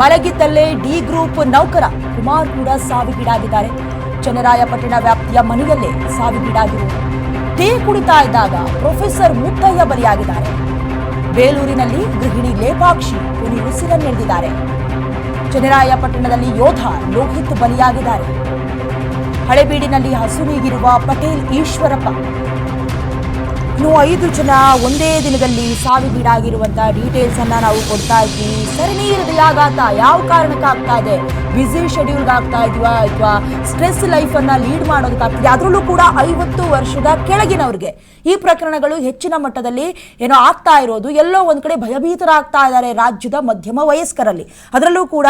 ಮಲಗಿದ್ದಲ್ಲೇ D group ನೌಕರ ಕುಮಾರ್ ಕೂಡ ಸಾವಿಗೀಡಾಗಿದ್ದಾರೆ. ಚನ್ನರಾಯಪಟ್ಟಣ ವ್ಯಾಪ್ತಿಯ ಮನೆಯಲ್ಲೇ ಸಾವಿಗೀಡಾಗಿರುವುದು ಟೀ ಕುಡಿತಾ ಇದ್ದಾಗ ಪ್ರೊಫೆಸರ್ ಮುತ್ತಯ್ಯ ಬಲಿಯಾಗಿದ್ದಾರೆ. ಬೇಲೂರಿನಲ್ಲಿ ಗೃಹಿಣಿ ಲೇಪಾಕ್ಷಿ ಉಸಿರನ್ನೆಳೆದಿದ್ದಾರೆ ಚನ್ನರಾಯಪಟ್ಟಣದಲ್ಲಿ ಯೋಧ ಲೋಹಿತ್ ಬಲಿಯಾಗಿದ್ದಾರೆ. ಹಳೆಬೀಡಿನಲ್ಲಿ ಹಸುನೀಗಿರುವ ಪಟೇಲ್ ಈಶ್ವರಪ್ಪ ಇನ್ನು ಐದು ಜನ ಒಂದೇ ದಿನದಲ್ಲಿ ಸಾವಿಗೀಡಾಗಿರುವಂತಹ ಡೀಟೇಲ್ಸ್ ಅನ್ನ ನಾವು ಕೊಡ್ತಾ ಇದ್ದೀವಿ ಸರಣಿ ಹೃದಯಾಘಾತ ಯಾವ ಕಾರಣಕ್ಕಾಗ್ತಾ ಇದೆ? ಬ್ಯುಸಿ ಶೆಡ್ಯೂಲ್ಗೆ ಆಗ್ತಾ ಇದೀವಾ ಅಥವಾ ಸ್ಟ್ರೆಸ್ ಲೈಫ್ ಅನ್ನ ಲೀಡ್ ಮಾಡೋದಕ್ಕಾಗ್ತಿದೆ ಅದರಲ್ಲೂ ಕೂಡ ಐವತ್ತು ವರ್ಷದ ಕೆಳಗಿನವ್ರಿಗೆ ಈ ಪ್ರಕರಣಗಳು ಹೆಚ್ಚಿನ ಮಟ್ಟದಲ್ಲಿ ಏನೋ ಆಗ್ತಾ ಇರೋದು. ಎಲ್ಲೋ ಒಂದ್ ಕಡೆ ಭಯಭೀತರಾಗ್ತಾ ಇದ್ದಾರೆ ರಾಜ್ಯದ ಮಧ್ಯಮ ವಯಸ್ಕರಲ್ಲಿ. ಅದರಲ್ಲೂ ಕೂಡ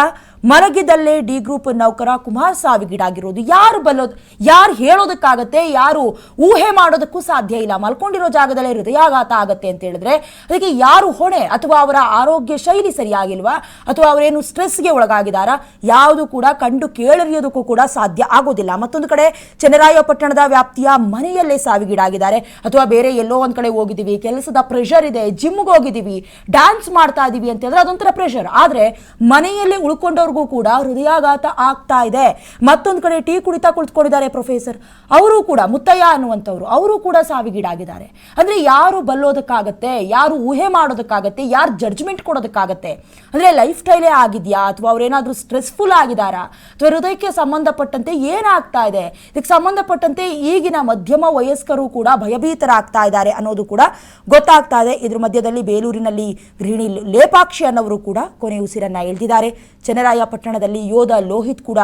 ಮಲಗಿದಲ್ಲೇ ಡಿ ಗ್ರೂಪ್ ನೌಕರ ಕುಮಾರ್ ಸಾವಿಗೀಡಾಗಿರೋದು. ಯಾರು ಬಲ್ಲೋದು, ಯಾರು ಹೇಳೋದಕ್ಕಾಗತ್ತೆ, ಯಾರು ಊಹೆ ಮಾಡೋದಕ್ಕೂ ಸಾಧ್ಯ ಇಲ್ಲ. ಮಲ್ಕೊಂಡಿರೋ ಜಾಗದಲ್ಲೇ ಹೃದಯಾಘಾತ ಆಗತ್ತೆ ಅಂತ ಹೇಳಿದ್ರೆ, ಅದಕ್ಕೆ ಯಾರು ಹೊಣೆ ಅಥವಾ ಅವರ ಆರೋಗ್ಯ ಶೈಲಿ ಸರಿಯಾಗಿಲ್ವಾ ಅಥವಾ ಅವರೇನು ಸ್ಟ್ರೆಸ್ಗೆ ಒಳಗಾಗಿದಾರ ಯಾವುದು ಕೂಡ ಕಂಡು ಕೇಳರಿಯೋದಕ್ಕೂ ಕೂಡ ಸಾಧ್ಯ ಆಗೋದಿಲ್ಲ. ಮತ್ತೊಂದು ಕಡೆ ಚನ್ನರಾಯಪಟ್ಟಣದ ವ್ಯಾಪ್ತಿಯ ಮನೆಯಲ್ಲೇ ಸಾವಿಗೀಡಾಗಿದ್ದಾರೆ. ಅಥವಾ ಬೇರೆ ಎಲ್ಲೋ ಒಂದ್ ಕಡೆ ಹೋಗಿದ್ದೀವಿ, ಕೆಲಸದ ಪ್ರೆಷರ್ ಇದೆ ಜಿಮ್ಗೆ ಹೋಗಿದ್ದೀವಿ ಡ್ಯಾನ್ಸ್ ಮಾಡ್ತಾ ಇದೀವಿ ಅಂತ ಹೇಳಿದ್ರೆ ಅದೊಂಥರ ಪ್ರೆಷರ್ ಆದ್ರೆ ಮನೆಯಲ್ಲೇ ಉಳ್ಕೊಂಡವ್ರಿಗೂ ಕೂಡ ಹೃದಯಾಘಾತ ಆಗ್ತಾ ಇದೆ. ಮತ್ತೊಂದು ಕಡೆ ಟೀ ಕುಡಿತಾ ಕುಳಿತುಕೊಂಡಿದ್ದಾರೆ ಪ್ರೊಫೆಸರ್ ಅವರು ಕೂಡ ಮುತ್ತಯ್ಯ ಅನ್ನುವಂಥವ್ರು, ಅವರು ಕೂಡ ಸಾವಿಗೀಡಾಗಿದ್ದಾರೆ. ಅಂದ್ರೆ ಯಾರು ಬಲ್ಲೋದಕ್ಕಾಗತ್ತೆ, ಯಾರು ಊಹೆ ಮಾಡೋದಕ್ಕಾಗತ್ತೆ, ಯಾರು ಜಡ್ಜ್ಮೆಂಟ್ ಕೊಡೋದಕ್ಕಾಗತ್ತೆ? ಅಂದ್ರೆ ಲೈಫ್ ಸ್ಟೈಲೇ ಆಗಿದೆಯಾ? ಅಥವಾ ಅವ್ರೇನಾದ್ರೂ ಸ್ಟ್ರೆಸ್ಫುಲ್ ಆಗಿದಾರಾ? ಅಥವಾ ಹೃದಯಕ್ಕೆ ಸಂಬಂಧಪಟ್ಟಂತೆ ಏನಾಗ್ತಾ ಇದೆ? ಇದಕ್ಕೆ ಸಂಬಂಧಪಟ್ಟಂತೆ ಈಗಿನ ಮಧ್ಯಮ ವಯಸ್ಕರು ಕೂಡ ಭಯಭೀತರಾಗ್ತಾ ಇದ್ದಾರೆ ಅನ್ನೋದು ಕೂಡ ಗೊತ್ತಾಗ್ತಾ ಇದೆ. ಇದ್ರ ಮಧ್ಯದಲ್ಲಿ ಬೇಲೂರಿನಲ್ಲಿ ಗೃಹಿಣಿ ಲೇಪಾಕ್ಷಿ ಅನ್ನೋರು ಕೂಡ ಕೊನೆ ಉಸಿರನ್ನ ಎಳೆದಿದ್ದಾರೆ. ಚನ್ನರಾಯಪಟ್ಟಣದಲ್ಲಿ ಯೋಧ ಲೋಹಿತ್ ಕೂಡ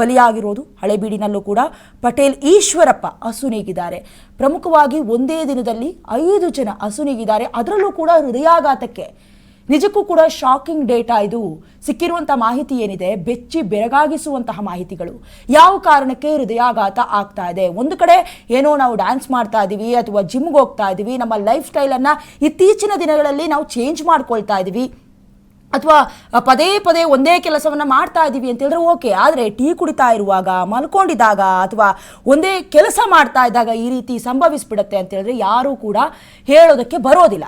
ಬಲಿಯಾಗಿರೋದು ಹಳೆಬೀಡಿನಲ್ಲೂ ಕೂಡ. ಪಟೇಲ್ ಈಶ್ವರಪ್ಪ ಅಸುನೀಗಿದ್ದಾರೆ ಪ್ರಮುಖವಾಗಿ ಒಂದೇ ದಿನದಲ್ಲಿ ಐದು ಜನ ಅಸುನೀಗಿದ್ದಾರೆ ಅದರಲ್ಲೂ ಕೂಡ ಹೃದಯಾಘಾತಕ್ಕೆ. ನಿಜಕ್ಕೂ ಕೂಡ ಶಾಕಿಂಗ್ ಡೇಟಾ ಇದು. ಸಿಕ್ಕಿರುವಂಥ ಮಾಹಿತಿ ಏನಿದೆ? ಬೆಚ್ಚಿ ಬೆರಗಾಗಿಸುವಂತಹ ಮಾಹಿತಿಗಳು. ಯಾವ ಕಾರಣಕ್ಕೆ ಹೃದಯಾಘಾತ ಆಗ್ತಾ ಇದೆ? ಒಂದು ಕಡೆ ಏನೋ ನಾವು ಡ್ಯಾನ್ಸ್ ಮಾಡ್ತಾ ಇದ್ದೀವಿ ಅಥವಾ ಜಿಮ್ಗೆ ಹೋಗ್ತಾ ಇದ್ದೀವಿ ನಮ್ಮ ಲೈಫ್ ಸ್ಟೈಲನ್ನು ಇತ್ತೀಚಿನ ದಿನಗಳಲ್ಲಿ ನಾವು ಚೇಂಜ್ ಮಾಡ್ಕೊಳ್ತಾ ಇದ್ದೀವಿ ಅಥವಾ ಪದೇ ಪದೇ ಒಂದೇ ಕೆಲಸವನ್ನ ಮಾಡ್ತಾ ಇದ್ದೀವಿ ಅಂತ ಹೇಳಿದ್ರೆ ಓಕೆ. ಆದರೆ ಟೀ ಕುಡಿತಾ ಇರುವಾಗ, ಮಲ್ಕೊಂಡಿದ್ದಾಗ ಅಥವಾ ಒಂದೇ ಕೆಲಸ ಮಾಡ್ತಾ ಇದ್ದಾಗ ಈ ರೀತಿ ಸಂಭವಿಸ್ಬಿಡುತ್ತೆ ಅಂತ ಹೇಳಿದ್ರೆ ಯಾರೂ ಕೂಡ ಹೇಳೋದಕ್ಕೆ ಬರೋದಿಲ್ಲ.